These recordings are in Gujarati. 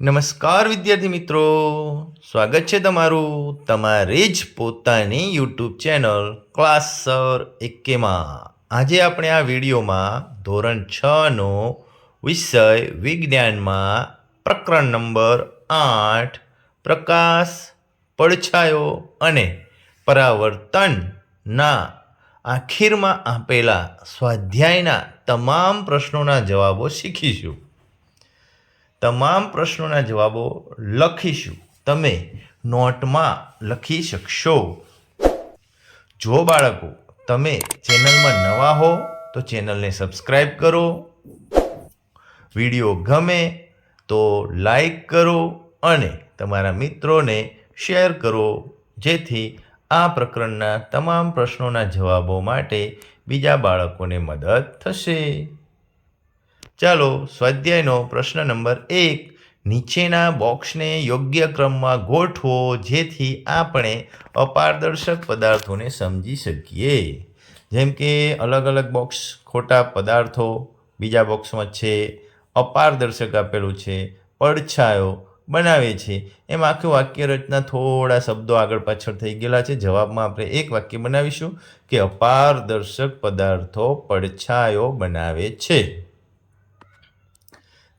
નમસ્કાર વિદ્યાર્થી મિત્રો. સ્વાગત છે તમારું તમારી જ પોતાની યુટ્યુબ ચેનલ ક્લાસ સર એકેમાં. આજે આપણે આ વિડીયોમાં ધોરણ છનો વિષય વિજ્ઞાનમાં પ્રકરણ નંબર આઠ, પ્રકાશ, પડછાયો અને પરાવર્તનના આખીરમાં આપેલા સ્વાધ્યાયના તમામ પ્રશ્નોના જવાબો શીખીશું. તમામ પ્રશ્નોના જવાબો લખીશું. તમે નોટમાં લખી શકશો. જો બાળકો, તમે ચેનલમાં નવા હો, તો ચેનલને સબસ્ક્રાઈબ કરો. વીડિયો ગમે તો લાઈક કરો અને તમારા મિત્રોને શેર કરો, જેથી આ પ્રકરણના તમામ પ્રશ્નોના જવાબો માટે બીજા બાળકોને મદદ થશે. ચાલો સ્વાધ્યાયનો પ્રશ્ન નંબર એક. નીચેના બોક્સને યોગ્ય ક્રમમાં ગોઠવો જેથી આપણે અપારદર્શક પદાર્થોને સમજી શકીએ. જેમ કે અલગ અલગ બોક્સ ખોટા પદાર્થો બીજા બોક્સમાં છે, અપારદર્શક આપેલું છે, પડછાયો બનાવે છે. એમ આખું વાક્ય રચના થોડા શબ્દો આગળ પાછળ થઈ ગયેલા છે. જવાબમાં આપણે એક વાક્ય બનાવીશું કે અપારદર્શક પદાર્થો પડછાયો બનાવે છે.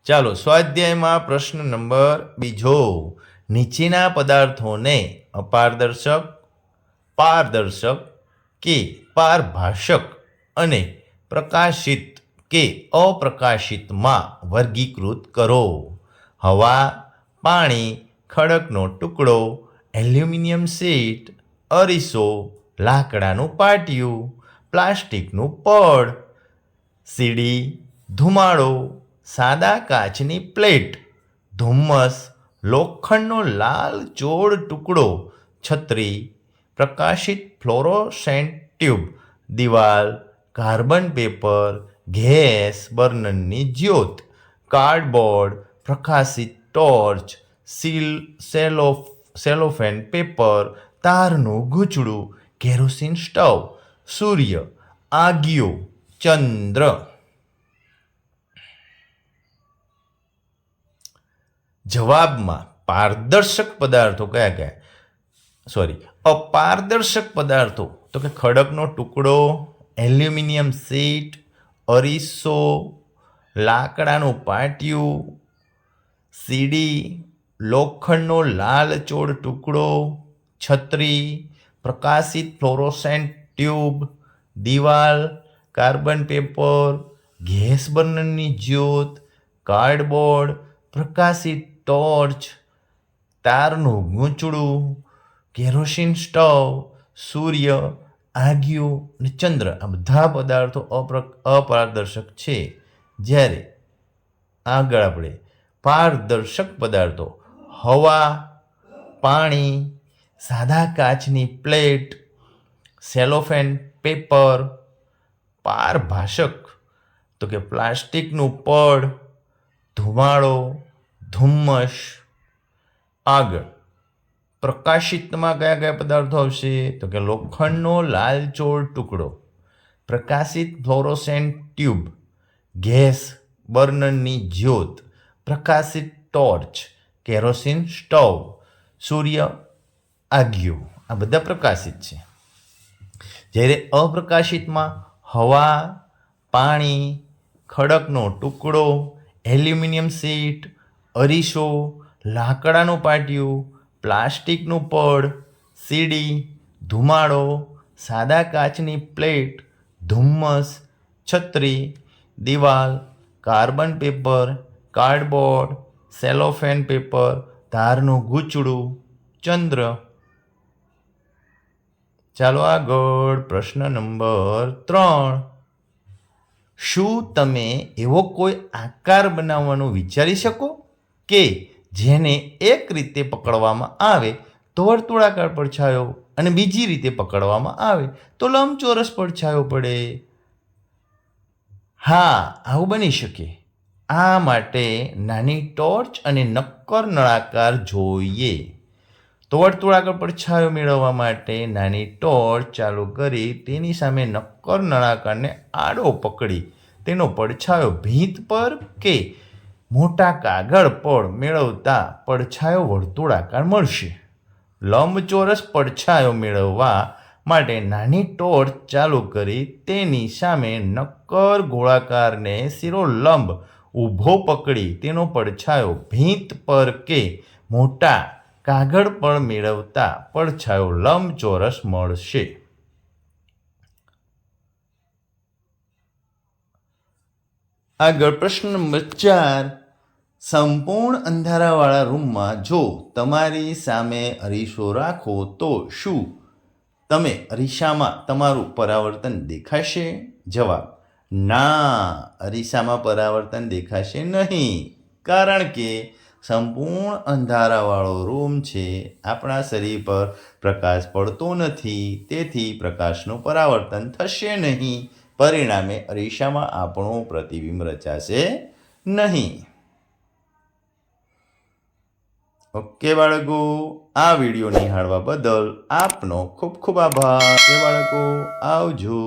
ચાલો સ્વાધ્યાયમાં પ્રશ્ન નંબર બીજો. નીચેના પદાર્થોને અપારદર્શક, પારદર્શક કે પારભાષક અને પ્રકાશિત કે અપ્રકાશિતમાં વર્ગીકૃત કરો. હવા, પાણી, ખડકનો ટુકડો, એલ્યુમિનિયમ શીટ, અરીસો, લાકડાનું પાટિયું, પ્લાસ્ટિકનું પડ, સીડી, ધુમાડો સાદા કાચની પ્લેટ, ધુમ્મસ, લોખંડનો લાલ ચોળ ટુકડો, છત્રી, પ્રકાશિત ફ્લોરોસેન્ટ ટ્યુબ, દિવાલ, કાર્બન પેપર, ગેસ બર્નરની જ્યોત, કાર્ડબોર્ડ, પ્રકાશિત ટોર્ચ, સીલ, સેલો, સેલોફેન પેપર, તારનું ગૂંચડું કેરોસીન સ્ટવ, સૂર્ય, આગિયો, ચંદ્ર. જવાબમાં પારદર્શક પદાર્થો કયા કયા? સોરી અપારદર્શક પદાર્થો, તો કે ખડકનો ટુકડો, એલ્યુમિનિયમ સીટ અરીસો, લાકડાનું પાટિયું, સીડી, લોખંડનો લાલચોળ ટુકડો, છત્રી, પ્રકાશિત ફ્લોરોસેન્ટ ટ્યુબ, દિવાલ, કાર્બન પેપર, ગેસ બર્નરની જ્યોત, કાર્ડબોર્ડ, પ્રકાશિત ટોર્ચ, તારનું ગૂંચડું, કેરોસીન સ્ટવ, સૂર્ય, આગિયો અને ચંદ્ર આ બધા પદાર્થો અપ્ર અપારદર્શક છે. જ્યારે આગળ આપણે પારદર્શક પદાર્થો, હવા, પાણી, સાદા કાચની પ્લેટ, સેલોફેન પેપર, પારભાષક, તો કે પ્લાસ્ટિકનું પડ, ધુમાડો ધુમ્મસ આગળ પ્રકાશિતમાં કયા કયા પદાર્થો આવશે? તો કે લોખંડનો લાલચોળ ટુકડો. પ્રકાશિત ફ્લોરોસેન્ટ ટ્યુબ. ગેસ બર્નરની જ્યોત. પ્રકાશિત ટોર્ચ. Kerosene stove. સૂર્ય આગિયો. આ બધા પ્રકાશિત છે. જ્યારે અપ્રકાશિતમાં હવા, પાણી, ખડકનો ટુકડો, એલ્યુમિનિયમ શીટ અરીસો, લાકડાનું પાટિયું, પ્લાસ્ટિકનું પડ, સીડી, ધુમાડો, સાદા કાચની પ્લેટ, ધુમ્મસ, છત્રી, દિવાલ, carbon paper, cardboard, cellophane paper, ધારનું ગૂંચડું, ચંદ્ર. ચાલો આગળ પ્રશ્ન નંબર ત્રણ. શું તમે એવો કોઈ આકાર બનાવવાનું વિચારી શકો? કે જેને એક રીતે પકડવામાં આવે તો વર્તુળાકાર પડછાયો અને બીજી રીતે પકડવામાં આવે તો લંબચોરસ પડછાયો પડે. હા, આવું બની શકે. આ માટે નાની ટોર્ચ અને નક્કર નળાકાર જોઈએ. તો વર્તુળાકાર પડછાયો મેળવવા માટે નાની ટોર્ચ ચાલુ કરી તેની સામે નક્કર નળાકારને આડો પકડી. તેનો પડછાયો ભીંત પર કે મોટા કાગળ પર મેળવતા પડછાયો વર્તુળાકાર મળશે. લંબચોરસ પડછાયો મેળવવા માટે નાની ટોર્ચ ચાલુ કરી તેની સામે નક્કર ગોળાકારને શિરોલંબ ઊભો પકડી તેનો પડછાયો ભીંત પર કે મોટા કાગળ પર મેળવતા પડછાયો લંબચોરસ મળશે. આગળ પ્રશ્ન નંબર ચાર. સંપૂર્ણ અંધારાવાળા રૂમમાં જો તમારી સામે અરીસો રાખો તો શું? તમે અરીસામાં તમારું પરાવર્તન દેખાશે? જવાબ, ના, અરીસામાં પરાવર્તન દેખાશે નહીં. કારણ કે સંપૂર્ણ અંધારાવાળો રૂમ છે, આપણા શરીર પર પ્રકાશ પડતો નથી, તેથી પ્રકાશનું પરાવર્તન થશે નહીં. પરિણામે અરીસામાં આપણું પ્રતિબિંબ રચાશે નહીં. ઓકે બાળકો, આ વીડિયો નિહાળવા બદલ આપનો ખૂબ ખૂબ આભાર. કે બાળકો, આવજો.